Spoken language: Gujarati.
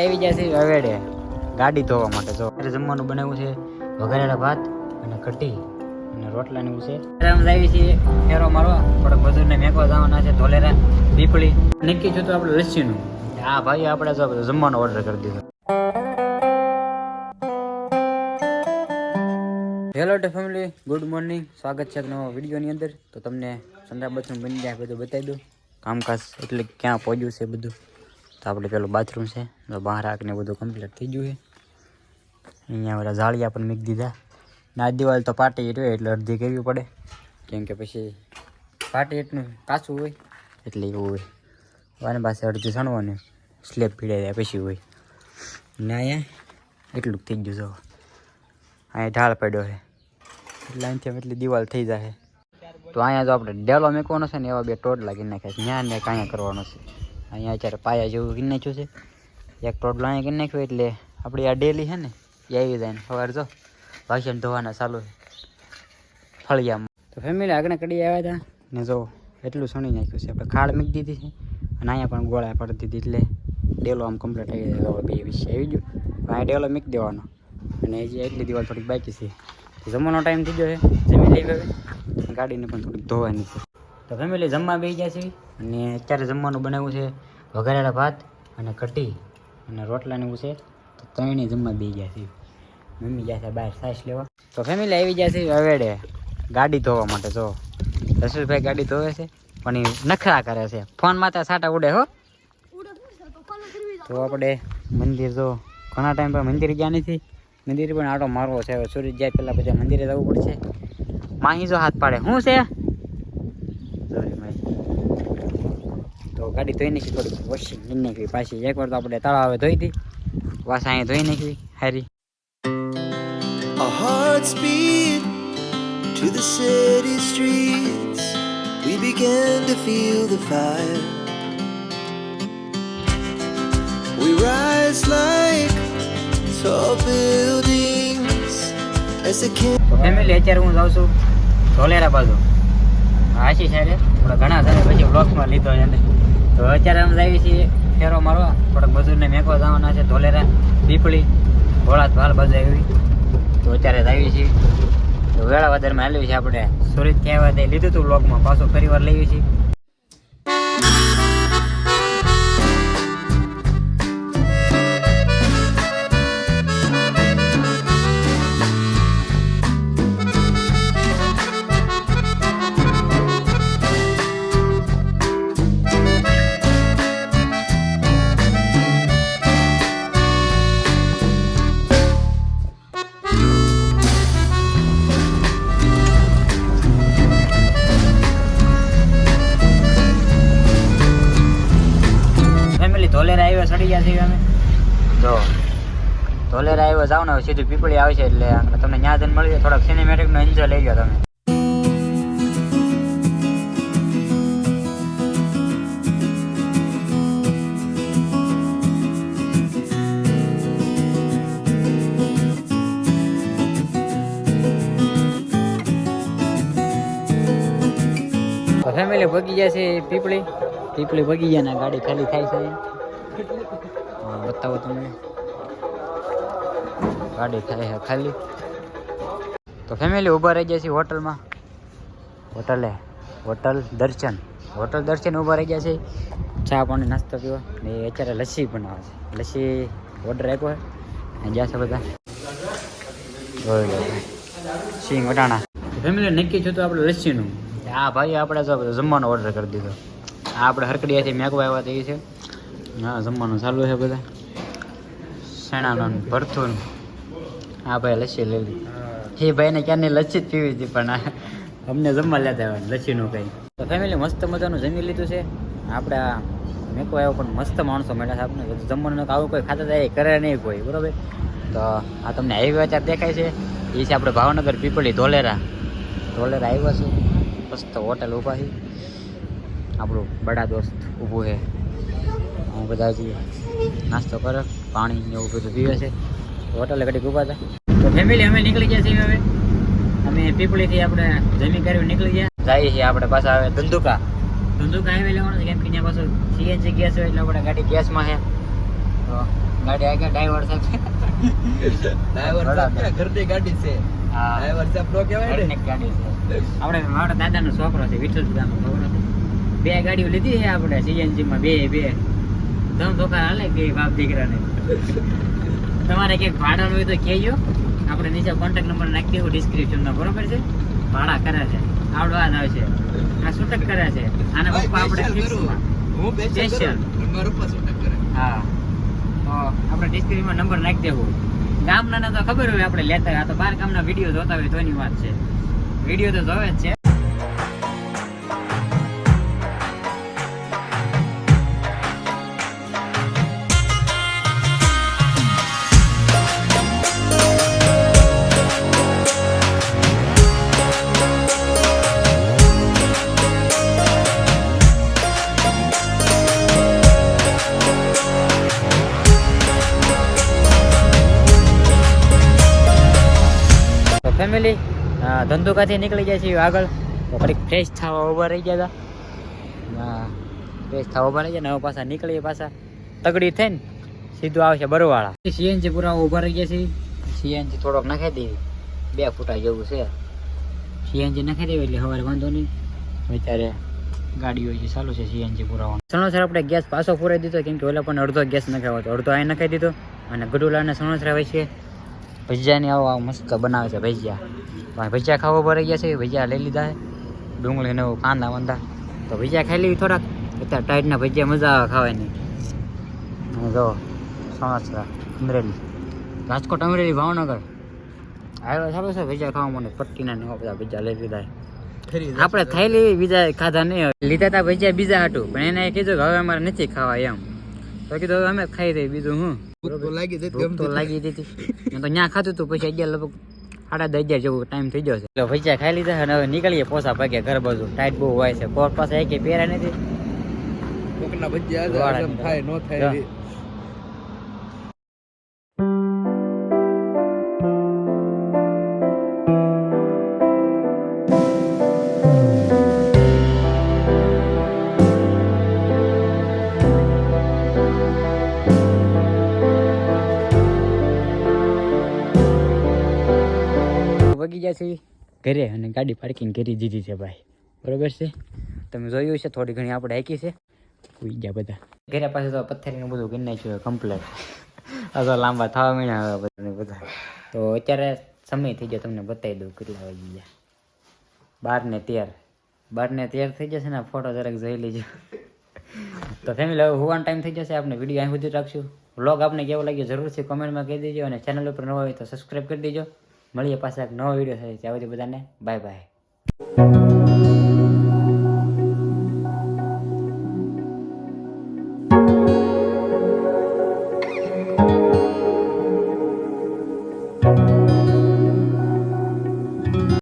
આવી છે હવેડે ગાડી ધોવા માટે જો. જમવાનું બનાવ્યું છે. વઘારેલા ભાત અને કઢી અને રોટલા ને એવું છે. અમે આવી છીએ. ફેરો મારવા થોડોક મજૂરને મેકવા જવાના છે. ધોલેરા, પીપળી. નક્કી જોતું આપણે લસ્સીનું હા ભાઈ, આપણે જમવાનો ઓર્ડર કરી દીધો. હેલો ટે ફેમિલી ગુડ મોર્નિંગ સ્વાગત છે નવા વિડીયોની અંદર. તો તમને બાથરૂમ બની જાય બધું બતાવી દઉં. કામકાજ એટલે ક્યાં પહોંચ્યું છે બધું. તો આપણે પેલું બાથરૂમ છે, તો બહાર આકને બધું કમ્પ્લીટ થઈ ગયું છે. અહીંયા બધા જાળિયા પણ મૂકી દીધા. ના દિવાલ તો પાટી રહ્યો એટલે અડધી કરવી પડે. કેમ કે પછી પાટી એટલું કાચું હોય એટલે એવું હોય. વાને પાસે અડધી સણવાનું સ્લેબ પીડાઈ જાય પછી હોય. ને અહીંયા એટલું થઈ ગયું જો અહીંયા ઢાળ પડ્યો છે. એટલે અહીંથી એટલી દિવાલ થઈ જાય તો અહીંયા જો આપણે ડેલો મેકવાનો છે ને એવા બે ટોટ લાગી નાખ્યા છે. ત્યાં ને કાંઈ કરવાનો છે. અહીંયા અત્યારે પાયા જેવું કરી નાખ્યું છે. એક ટોડલો અહીંયા કરી નાખ્યો એટલે આપણી આ ડેલી છે ને, એ આવી જાય ને. સવારે જો ભાષણ ધોવાના ચાલુ છે. ફળિયામાં. તો ફેમિલી આગળ કડી આવ્યા હતા ને જો, એટલું સણી નાખ્યું છે. આપણે ખાડ મૂકી દીધી છે અને અહીંયા પણ ગોળા પડી દીધી એટલે ડેલો આમ કમ્પ્લીટ આવી જાય બે વિશે આવી ગયું. અહીંયા ડેલો મૂકી દેવાનો. અને હજી એટલી દિવાલ થોડીક બાકી છે. જમવાનો ટાઈમ થઈ ગયો છે. જમી લઈ ગાડીને પણ થોડીક ધોવાની છે. તો ફેમિલી જમવા બે ગયા છે. અને અત્યારે જમવાનું બનાવ્યું છે વઘારેલા ભાત અને કઢી અને રોટલા ને એવું છે. તો ત્રણેય જમવા બે ગયા છે. મમ્મી ગયા છે બહાર સાસ લેવા. તો ફેમિલી આવી ગયા છે હવેડે ગાડી ધોવા માટે, જો. રસુલભાઈ ગાડી ધોવે છે, પણ એ નખરા કરે છે. ફોન માતા સાટા ઉડે, હો. તો આપણે મંદિર, જો. ઘણા ટાઈમ પર મંદિર ગયા નથી. મંદિર પણ આટો મારવો છે. સૂરજ જાય પહેલાં પછી મંદિરે જવું પડશે. માહી જો હાથ પાડે. શું છે Sorry, ભાઈ. તો ગાડી ધોઈ નાખી થોડીક વોશિંગ કરી નાખી પાછી એકવાર તો આપણે તળાવે ધોઈ હતી વાસ અહીંયા ધોઈ નાખી હારી Our hearts beat to the city streets. We began to feel the fire. We rise like tall buildings as the can. તો ફેમિલી અત્યારે હું જાઉં છું ધોલેરા બાજુ આશી સાઈડે થોડા ઘણા સારા પછી બ્લોક્સમાં લીધો એને તો અત્યારે અમે જઈએ છીએ ફેરો મારવા. થોડાક મજૂરને મેકવા જવાના છે, ધોલેરા, પીપળી ભોળા ભાલ બાજુ આવી તો અત્યારે જઈએ છીએ. તો વેળા વધારમાં હાલ્યું છે આપણે. સુરત ક્યાં આવ્યા તે લીધું હતું બ્લોગમાં પાછું ફરી વાર લઈએ છીએ. સડી ગયા છીએ અમે. જો. ધોલેરા આવ્યો જાવ ને સીધું પીપળી આવે છે એટલે તમને ત્યાં જઈને મળી જાય થોડાક સિનેમેટિક નો એન્જોય લઈ ગયો તમે. ફેમિલી ભગી ગયા છે પીપળી. પીપળી ભગી ગયા ગાડી ખાલી થાય છે બતાવો તમને. ગાડી થાય છે ખાલી. તો ફેમિલી ઊભા રહી ગયા છે હોટલમાં. હોટલે, હોટલ દર્શન. હોટલ દર્શન ઊભા રહી ગયા છે. ચા પાણી, નાસ્તો પીવા. ને અત્યારે લસ્સી બનાવે છે. લસ્સી ઓર્ડર આપ્યો છે. ગયા છે બધા. સિંહ, વટાણા. ફેમિલી નક્કી થયું તો આપણે લસ્સીનું. હા ભાઈ આપણે જો જમવાનો ઓર્ડર કરી દીધો. આ આપણે હરકડીયાથી મેકવા આવ્યા તે છે. હા જમવાનું ચાલુ છે બધા. શેણાનું ભરથું હા ભાઈ લસ્સી લઈ લીધી એ ભાઈને ક્યારની લસ્સી જ પીવી હતી પણ અમને જમવા લેતા આવ્યા લસ્સીનું કંઈ. તો ફેમિલી મસ્ત મજાનું જમી લીધું છે. આપણા મેકો આવ્યો પણ મસ્ત માણસો મળ્યા છે આપણે જમવાનું આવું કોઈ ખાતા થાય કરે નહીં કોઈ બરોબર? તો આ તમને હાઈવે અત્યારે દેખાય છે. એ છે આપણે ભાવનગર પીપળી ધોલેરા. ધોલેરા આવ્યા છે. મસ્ત હોટેલ ઊભા છે. આપણું બડા દોસ્ત ઊભું છે. હું બધા હજી નાસ્તો કરે પાણી એવું બધું પીવે છે. હોટલે ઘડીક ઊભા હતા તો ફેમિલી અમે નીકળી ગયા છીએ હવે. અમે પીપળીથી આપણે જમી કરી નીકળી ગયા. જઈએ છીએ આપણે પાછા હવે ધંધુકા. ધંધુકા હાઈવે લેવાનું છે કેમ કે ત્યાં પાછું સીએનજી ગેસ હોય એટલે આપણે ગાડી ગેસમાં છે. તો ગાડી આગળ ડ્રાઈવર સાહેબ. ડ્રાઈવર સાહેબ ઘરની ગાડી છે. આપણે મારા દાદાનો છોકરો છે વિઠ્ઠલ દાદાનો છોકરો બે ગાડીઓ લીધી છે આપણે સીએનજી માં બે બે. દમ ધોકા હાલે કે બાપ દીકરાને. તમારે ક્યાંક ભાડાનું હોય તો કહેજો. આપણે નીચે કોન્ટેક્ટ નંબર નાખી દેવું ડિસ્ક્રિપ્શનમાં બરોબર છે? ભાડા કરે છે. આવડવા જ આવશે આ છૂટક કરે છે. આના પપ્પા આપણે ફિક્સમાં હું સ્પેશિયલ નંબર ઉપર પપ્પા કરે. હા. આપણે ડિસ્ક્રિપ્શનમાં નંબર નાખી દેવું. ગામના તો ખબર હોય આપણે લેતા. આ તો બાર ગામના વીડિયો જોતા હોય તોની વાત છે. વીડિયો તો જોવે જ છે. ફેમિલી ધંધુકાથી નીકળી જાય છે આગળ. ફરી ફ્રેશ થવા ઊભા રહી ગયા હતા. ફ્રેશ થવા ઊભા રહી ગયા ને હવે પાછા નીકળીએ પાછા. તગડી થઈને સીધું આવશે બરોવાળા. સીએનજી પૂરા ઊભા રહી ગયા છે સીએનજી થોડોક નાખી દેવી. બે ફૂટા જેવું છે. સીએનજી નાખી દેવી એટલે સવારે વાંધો નહીં. અત્યારે ગાડીઓ જે ચાલુ છે સીએનજી પુરાવાનું. સણોસર આપણે ગેસ પાછો પુરાઈ દીધો કેમ કે ઓલા પણ અડધો ગેસ નખાવ્યો હતો અડધો અહીં નખાઈ દીધો. અને ગડુલા સણોસરા હોય વચ્ચે ભજીયાની આવો આવો મસ્ત બનાવે છે ભજીયા. પણ ભજીયા ખાવા ભરાઈ ગયા છે ભજીયા લઈ લીધા છે. ડુંગળી ને એવું કાંદા વાંદા તો ભજીયા ખાઈ લેવી થોડાક. અત્યારે ટાઈટના ભજીયા મજા આવે ખાવાની. જો સણોસરા અમરેલી. રાજકોટ અમરેલી ભાવનગર. આવ્યો સારું છે ભજીયા ખાવા મને પટ્ટીના ને એવા બધા ભજીયા લઈ લીધા આપણે થયેલી બીજા ખાધા નહીં હોય. લીધા તા ભજીયા બીજા હતું પણ એને કીધું કે હવે અમારે નથી ખાવા એમ. તો કીધું હવે અમે ખાઈ રહી બીજું હું. તો લાગી ભૂખ તો લાગી દીધી મેં તો ત્યાં ખાધું તું પછી અગિયાર લગભગ સાડા દસ અગિયાર જેવું ટાઈમ થઈ ગયો છે. એટલે ભજીયા ખાઈ લીધા અને હવે નીકળીએ પોસા ભાગ્યા ઘર બાજુ. ટાઈટ બહુ હોય છે. કોર્ટ પાસે એક પહેર્યા નથી. કોકના ભજીયા વાળા આમ થાય વગી છે ઘરે અને ગાડી પાર્કિંગ કરી દીધી છે ભાઈ. બરોબર છે? તમે જોયું છે, થોડી ઘણી આપણે હાકી છે. કોઈ ગયા બધા. ઘરે પાસે તો પથ્થરીનું બધું કરી નાખ્યું કમ્પ્લેટ આ તો લાંબા થવા મળ્યા હવે બધા. તો અત્યારે સમય થઈ ગયો, તમને બતાવી દઉં કેટલા વાગી ગયા. બાર ને તેર. બાર ને તેર થઈ જશે ને, ફોટો જરાક જોઈ લેજો. તો ફેમિલી હવે હોવાનો ટાઈમ થઈ જશે, આપણે વીડિયો અહીં સુધી રાખશું. વ્લોગ આપને કેવો લાગ્યો જરૂરથી કોમેન્ટમાં કહી દેજો અને ચેનલ ઉપર નવા હોય તો સબસ્ક્રાઈબ કરી દેજો. મળીએ પાછા એક નવો વીડિયો થાય ત્યાં સુધી બધાને બાય બાય